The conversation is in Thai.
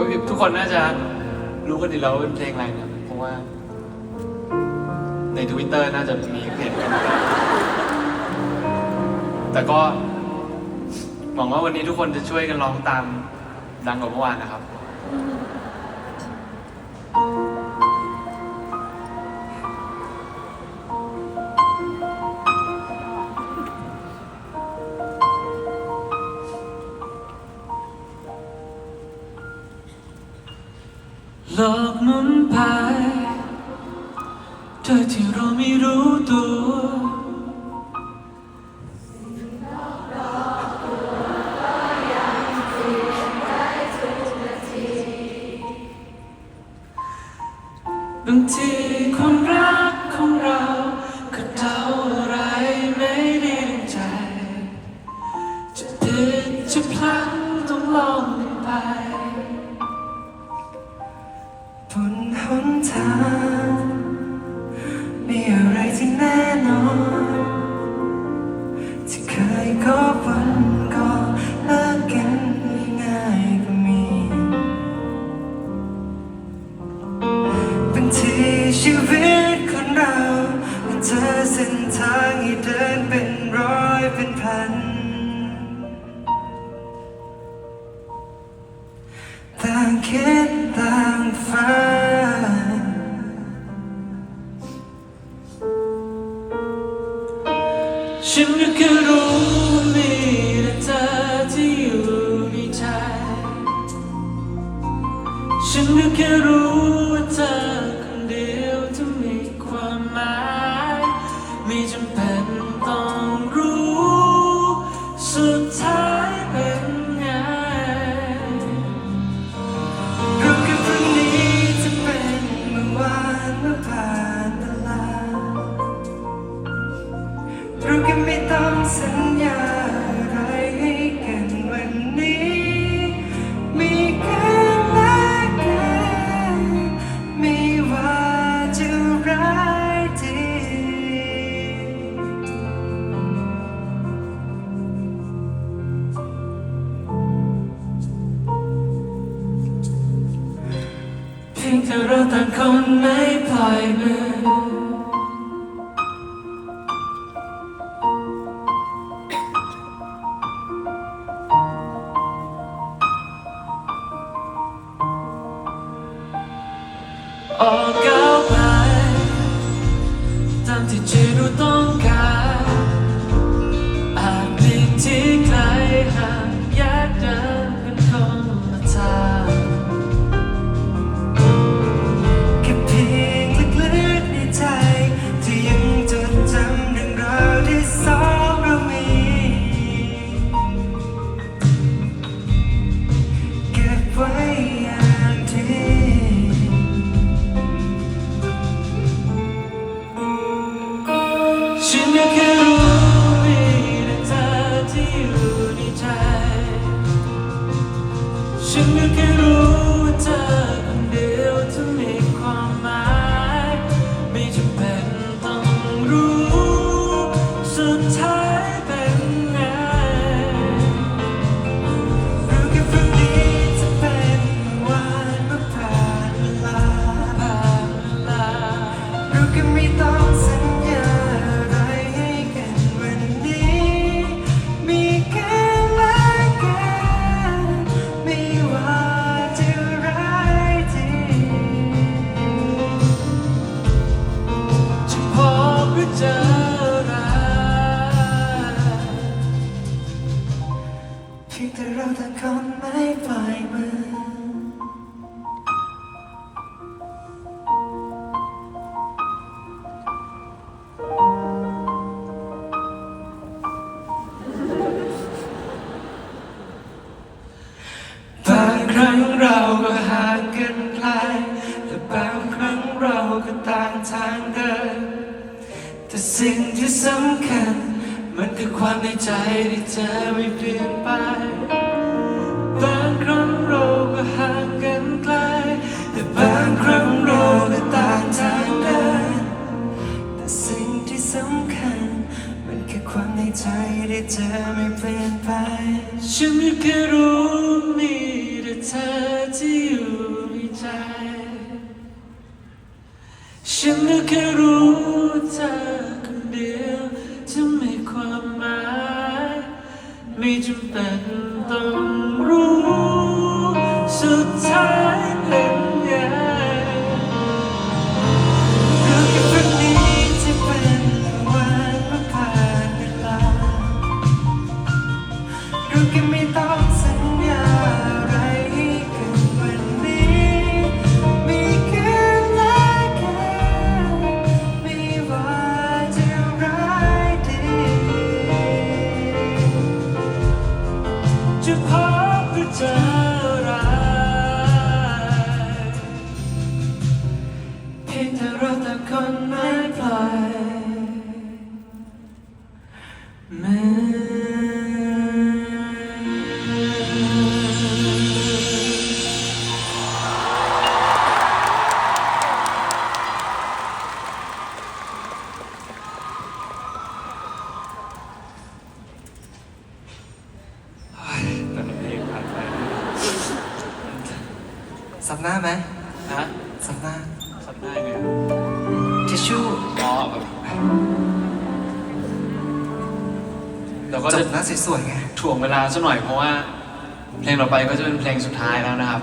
ว่าทุกคนน่าจะรู้กันดีแล้วว่าเป็นเพลงอะไรนะเพราะว่า ในทวิตเตอร์น่าจะมีเพจกันแต่ก็หวังว่าวันนี้ทุกคนจะช่วยกันร้องตามดังกว่าเมื่อวานนะครับ ลอกมุนไปโดยที่เราไม่รู้ตัวบางทีคนรัก บนหนทางมีอะไรที่แน่นอนที่เคยก็วันก็เลิกกันง่ายก็มีบางทีชีวิตคนเรามันเจอเส้นทางให้เดินเป็นร้อยเป็นพันต่างคิด ฉันฉันก็แค่รู้ว่ามีแต่เธอที่อยู่ในใจ ฉันก็แค่รู้ว่าเธอคนเดียวที่มีความหมายไม่จำ ต่างคนไม่ปล่อยมือ ออกก้าวไปตามที่ใจเราต้องการ ฉันก็แค่รู้ว่าเธอ รั้งเราก็ห่างกันไกล แต่บางครั้งเราก็ต่างทางเดิน แต่สิ่งที่สำคัญ มันคือความในใจที่เธอไม่เปลี่ยน ความในใจที่เธอไม่เปลี่ยนไป ฉันไม่เคยรู้มีแต่เธอที่อยู่ในใจ ฉันก็แค่รู้ บหรือเจอไรเพียงแต่เราต่คนไม่ปล่อย หน้าไหมฮะสับหน้าสับได้ไงทิชชู่อ๋อแบบเราก็จจะบหน้าสวยๆไง ถ่วงเวลาสักหน่อยเพราะว่า เพลงต่อไปก็จะเป็นเพลงสุดท้ายแล้วนะครับ